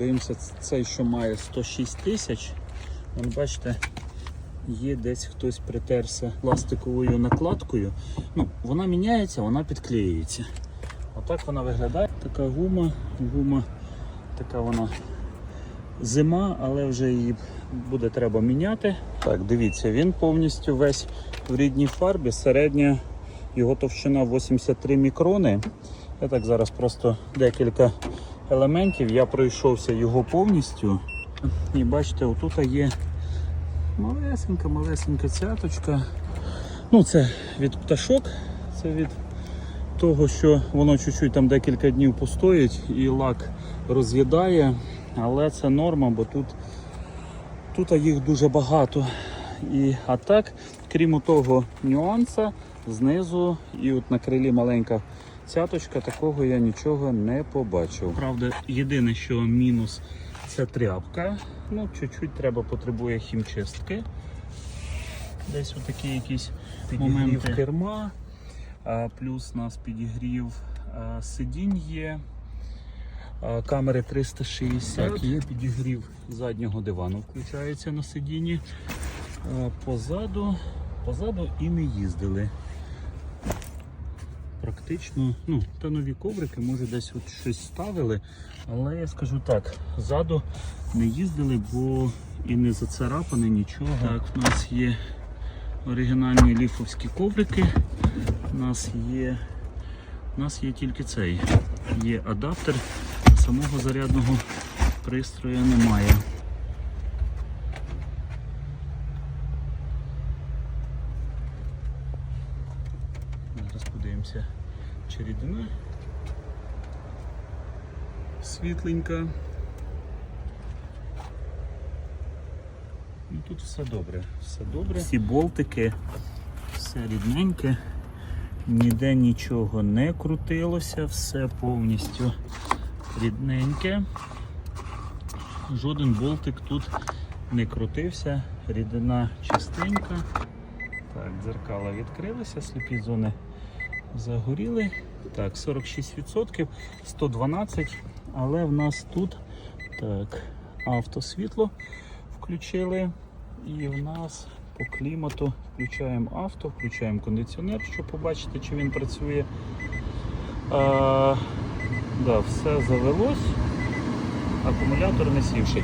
Дивимося, цей, що має 106 тисяч. Вон бачите, є десь хтось притерся пластиковою накладкою. Ну, вона міняється, вона підклеюється. Отак вона виглядає. Така гума, гума, така вона зима, але вже її буде треба міняти. Так, дивіться, він повністю весь в рідній фарбі. Середня його товщина 83 мікрони. Я так зараз просто декілька елементів. Я пройшовся його повністю. І бачите, отут є малесенька, малесенька цяточка. Ну, це від пташок, це від того, що воно чуть-чуть там декілька днів постоїть і лак роз'їдає, але це норма, бо тут, тут їх дуже багато. І, а так, крім того нюанса, знизу і от на крилі маленька цяточка, такого я нічого не побачив. Правда, єдине, що мінус це тряпка. Ну, чуть-чуть треба потребує хімчистки. Десь отакі якісь моменти керма. Плюс нас підігрів сидінь є. Камери 360. Так, є підігрів заднього дивану, включається на сидінні. Позаду, позаду і не їздили. Практично, ну, та нові коврики, може десь от щось ставили, але я скажу так, ззаду не їздили, бо і не зацарапане нічого. Так, у нас є оригінальні ліфовські коврики. У нас є, у нас є тільки цей. Є адаптер, самого зарядного пристрою немає. Чи рідина світленька. Ну тут все добре, все добре. Всі болтики, все рідненьке, ніде нічого не крутилося, все повністю рідненьке. Жоден болтик тут не крутився, рідина чистенька. Так, дзеркала відкрилися, сліпі зони загоріли. Так, 46%, 112, але в нас тут так, автосвітло включили. І в нас по клімату включаємо авто, включаємо кондиціонер, щоб побачити, чи він працює. А, да, все завелось, акумулятор не сівший.